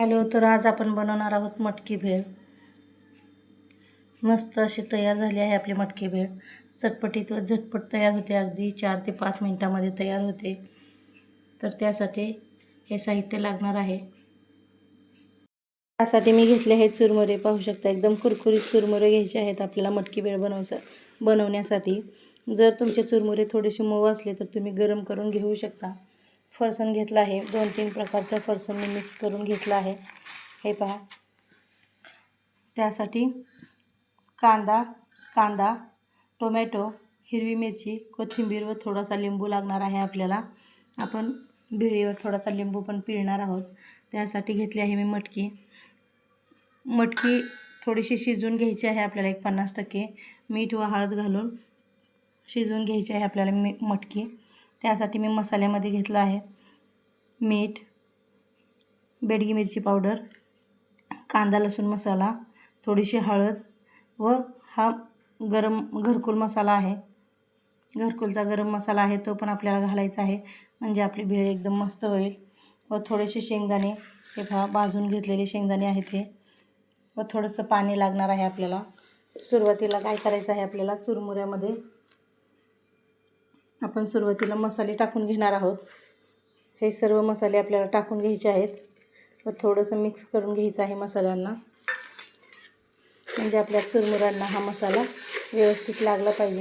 Hello तर आज आपण बनवणार आहोत मटकी भेळ. मस्त अशी तयार झाली आहे आपली मटकी भेळ. चटपटीत व झटपट तयार होते अगदी चार ते पाच मिनटामध्ये तयार होते. तर त्यासाठी हे साहित्य लागणार आहे. त्यासाठी मी घेतले आहेत चुरमुरे. पाहू शकता एकदम कुरकुरीत चुरमुरे घ्यायचे आहेत आपल्याला मटकी भेळ बनवचा बनवण्यासाठी. जर तुमचे चुरमुरे थोडेसे मऊ असले तर तुम्ही गरम करून घेऊ शकता. फरसन घेतलं आहे. दोन तीन प्रकारचं फरसन मी मिक्स करून घेतलं आहे. हे पहा. त्यासाठी कांदा कांदा टोमॅटो हिरवी मिरची कोथिंबीर व थोडासा लिंबू लागणार आहे आपल्याला. आपण भेळीवर थोडासा लिंबू पण पिळणार आहोत. त्यासाठी घेतली आहे मी मटकी. मटकी थोडीशी शिजवून घ्यायची आहे आपल्याला एक पन्नास टक्के. मीठ व हळद घालून शिजवून घ्यायची आहे आपल्याला मी मटकी. त्यासाठी मी मसाल्यामध्ये घेतलं आहे मीठ बेडगी मिरची पावडर कांदा लसूण मसाला थोडीशी हळद व हा गरम घरकुल मसाला आहे. घरकुलचा गरम मसाला आहे तो पण आपल्याला घालायचा आहे. म्हणजे आपली भेळ एकदम मस्त होईल. व थोडेसे शेंगदाणे हे पहा भाजून घेतलेले शेंगदाणे आहेत हे. व थोडंसं पाणी लागणार आहे आपल्याला. सुरुवातीला काय करायचं आहे आपल्याला? चुरमुऱ्यामध्ये आपण सुरुवातीला मसाले टाकून घेणार आहोत. हे सर्व मसाले आपल्याला टाकून घ्यायचे आहेत. व थोडंसं मिक्स करून घ्यायचं आहे मसाल्यांना. म्हणजे आपल्या चुरमुऱ्यांना हा मसाला व्यवस्थित लागला पाहिजे.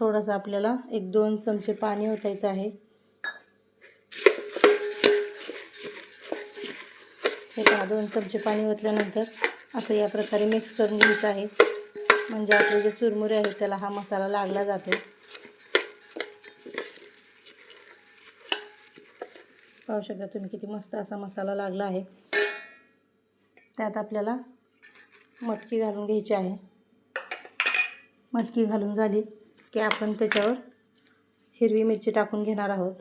थोडासा आपल्याला एक दोन चमचे पाणी ओतायचं आहे. हे पहा दोन चमचे पाणी ओतल्यानंतर असं या प्रकारे मिक्स करून घ्यायचं आहे. म्हणजे आपले जे चुरमुरे आहेत त्याला हा मसाला लागला जातो पाहू शकता तुम्ही किती मस्त असा मसाला लागला आहे. त्यात आपल्याला मटकी घालून घ्यायची आहे. मटकी घालून झाली की आपण त्याच्यावर हिरवी मिरची टाकून घेणार आहोत.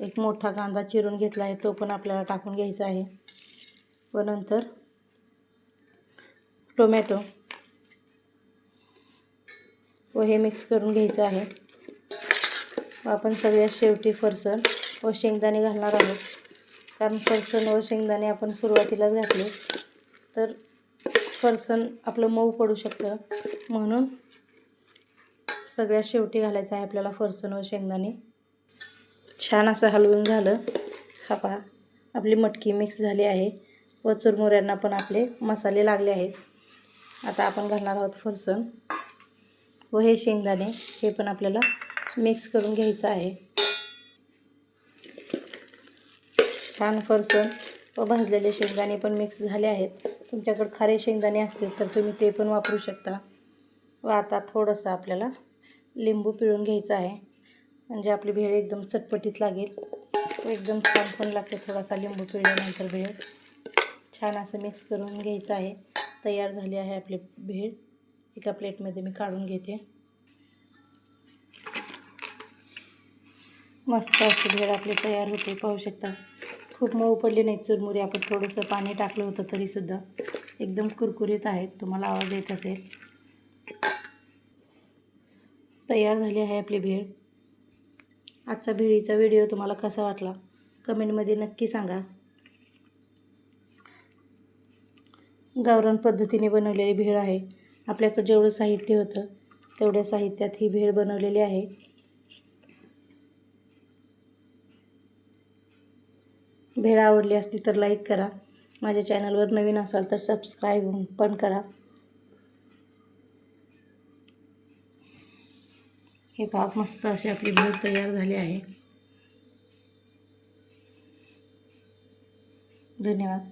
एक मोठा कांदा चिरून घेतला आहे तो पण आपल्याला टाकून घ्यायचा आहे. व नंतर टोमॅटो. व हे मिक्स करून घ्यायचं आहे. आपण सगळ्यात शेवटी फरसण व शेंगदाणे घालणार आहोत. कारण फरसण व शेंगदाणे आपण सुरुवातीलाच घातले. तर फरसण आपलं मऊ पडू शकतं. म्हणून सगळ्यात शेवटी घालायचं आहे आपल्याला फरसण व शेंगदाणे. छान असं हलवून झालं. हा पहा आपली मटकी मिक्स झाली आहे. व चुरमुऱ्यांना पण आपले मसाले लागले आहेत. आता आपण घालणार आहोत फरसण व हे शेंगदाणे हे पण आपल्याला मिक्स करून घ्यायचं आहे. छान फरसण व भाजलेले शेंगदाणे पण मिक्स झाले आहेत. तुमच्याकडे खारे शेंगदाणे असतील तर तुम्ही ते पण वापरू शकता. व आता थोडंसं आपल्याला लिंबू पिळून घ्यायचं आहे. म्हणजे आपली भेळ एकदम चटपटीत लागेल. एकदम छान पण लागते थोडासा लिंबू पिळल्यानंतर भेळ. छान असं मिक्स करून घ्यायचं आहे. तयार झाली आहे आपली भेळ. एका प्लेटमध्ये मी काढून घेते. मस्त अशी भेळ आपली तयार होते पाहू शकता. खूप मऊ पडले नाही चुरमुरी. आपण थोडंसं पाणी टाकलं होतं तरीसुद्धा. एकदम कुरकुरीत आहेत. तुम्हाला आवाज येत असेल. तयार झाली आहे आपली भेळ. आजचा भेळीचा व्हिडिओ तुम्हाला कसा वाटला? कमेंटमध्ये नक्की सांगा. गावरान पद्धतीने बनवलेली भेळ आहे. आपल्याकडे जेवढं साहित्य होतं तेवढ्या साहित्यात ही भेळ बनवलेली आहे. भेळ आवडली असली तर लाईक करा. माझ्या चॅनलवर नवीन असाल तर सबस्क्राईब पण करा. हे पाप मस्त अशी आपली भेळ तयार झाली आहे. धन्यवाद.